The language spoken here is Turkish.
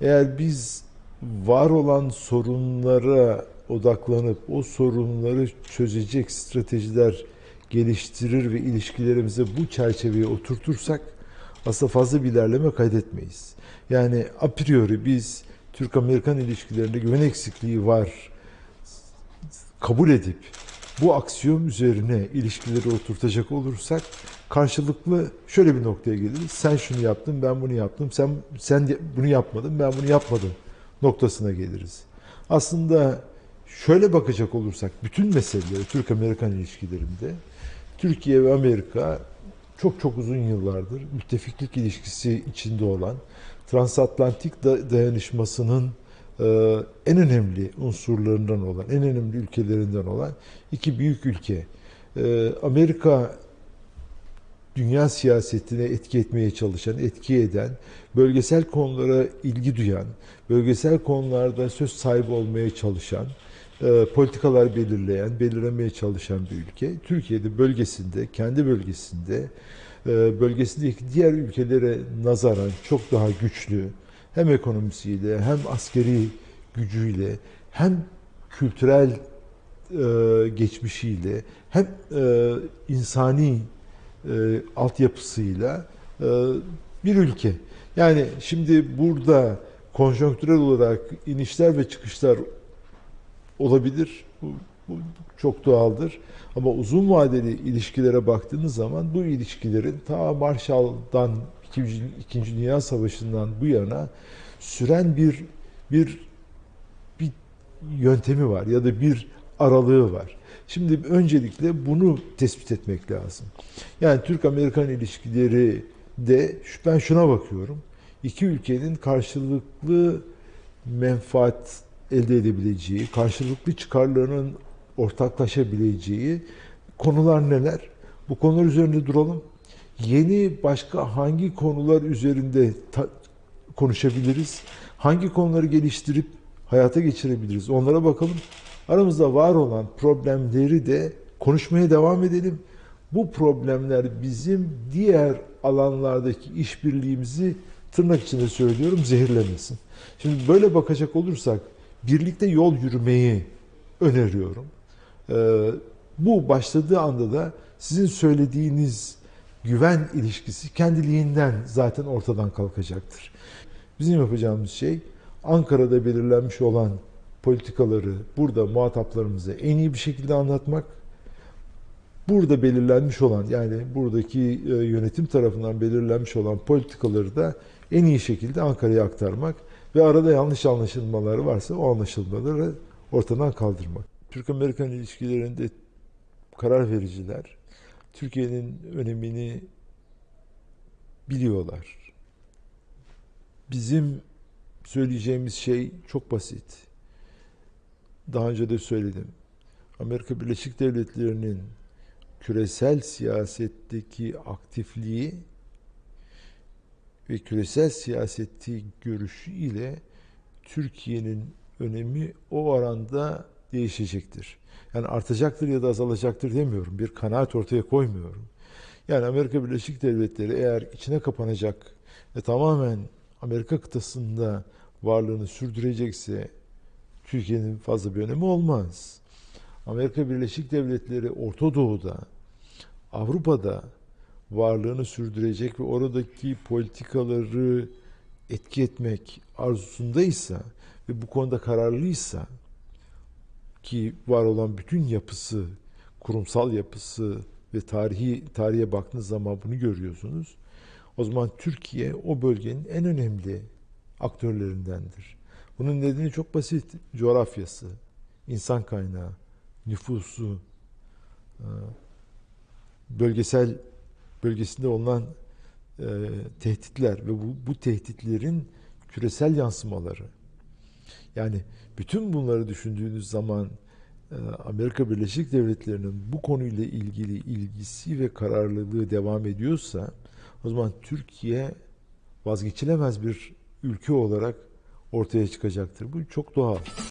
Eğer biz var olan sorunlara odaklanıp o sorunları çözecek stratejiler geliştirir ve ilişkilerimizi bu çerçeveye oturtursak aslında fazla bir ilerleme kaydetmeyiz. Yani a priori biz Türk-Amerikan ilişkilerinde güven eksikliği var kabul edip bu aksiyom üzerine ilişkileri oturtacak olursak karşılıklı şöyle bir noktaya geliriz. Sen şunu yaptın, ben bunu yaptım. Sen sen bunu yapmadın, ben bunu yapmadım noktasına geliriz. Aslında şöyle bakacak olursak bütün meseleleri Türk-Amerikan ilişkilerinde Türkiye ve Amerika çok çok uzun yıllardır müttefiklik ilişkisi içinde olan transatlantik da- dayanışmasının e, en önemli unsurlarından olan, en önemli ülkelerinden olan iki büyük ülke. E, Amerika dünya siyasetine etki etmeye çalışan, etki eden, bölgesel konulara ilgi duyan, bölgesel konularda söz sahibi olmaya çalışan, e, politikalar belirleyen, belirlemeye çalışan bir ülke. Türkiye'de bölgesinde, kendi bölgesinde, e, bölgesindeki diğer ülkelere nazaran çok daha güçlü, hem ekonomisiyle, hem askeri gücüyle, hem kültürel e, geçmişiyle, hem e, insani e, altyapısıyla e, bir ülke. Yani şimdi burada konjonktürel olarak inişler ve çıkışlar olabilir. Bu, bu çok doğaldır. Ama uzun vadeli ilişkilere baktığınız zaman bu ilişkilerin ta Marshall'dan İkinci, İkinci Dünya Savaşı'ndan bu yana süren bir bir bir yöntemi var ya da bir aralığı var. Şimdi öncelikle bunu tespit etmek lazım. Yani Türk-Amerikan ilişkileri de ben şuna bakıyorum. İki ülkenin karşılıklı menfaat elde edebileceği, karşılıklı çıkarlarının ortaklaşabileceği konular neler? Bu konular üzerinde duralım. Yeni başka hangi konular üzerinde konuşabiliriz? Hangi konuları geliştirip hayata geçirebiliriz? Onlara bakalım. Aramızda var olan problemleri de konuşmaya devam edelim. Bu problemler bizim diğer alanlardaki işbirliğimizi tırnak içinde söylüyorum zehirlemesin. Şimdi böyle bakacak olursak birlikte yol yürümeyi öneriyorum. Ee, bu başladığı anda da sizin söylediğiniz güven ilişkisi kendiliğinden zaten ortadan kalkacaktır. Bizim yapacağımız şey Ankara'da belirlenmiş olan politikaları burada muhataplarımıza en iyi bir şekilde anlatmak. Burada belirlenmiş olan yani buradaki e, yönetim tarafından belirlenmiş olan politikaları da en iyi şekilde Ankara'ya aktarmak ve arada yanlış anlaşılmaları varsa o anlaşılmaları ortadan kaldırmak. Türk-Amerikan ilişkilerinde karar vericiler Türkiye'nin önemini biliyorlar. Bizim söyleyeceğimiz şey çok basit. Daha önce de söyledim. Amerika Birleşik Devletleri'nin küresel siyasetteki aktifliği ve küresel siyaseti görüşü ile Türkiye'nin önemi o oranda değişecektir. Yani artacaktır ya da azalacaktır demiyorum. Bir kanaat ortaya koymuyorum. Yani Amerika Birleşik Devletleri eğer içine kapanacak ve tamamen Amerika kıtasında varlığını sürdürecekse Türkiye'nin fazla bir önemi olmaz. Amerika Birleşik Devletleri Orta Doğu'da, Avrupa'da varlığını sürdürecek ve oradaki politikaları etki etmek arzusundaysa ve bu konuda kararlıysa ki var olan bütün yapısı, kurumsal yapısı ve tarihi tarihe baktığınız zaman bunu görüyorsunuz. O zaman Türkiye o bölgenin en önemli aktörlerindendir. Bunun nedeni çok basit. Coğrafyası, insan kaynağı, nüfusu, e, bölgesel bölgesinde olan e, tehditler ve bu, bu tehditlerin küresel yansımaları. Yani bütün bunları düşündüğünüz zaman e, Amerika Birleşik Devletleri'nin bu konuyla ilgili ilgisi ve kararlılığı devam ediyorsa o zaman Türkiye vazgeçilemez bir ülke olarak ortaya çıkacaktır. Bu çok doğal.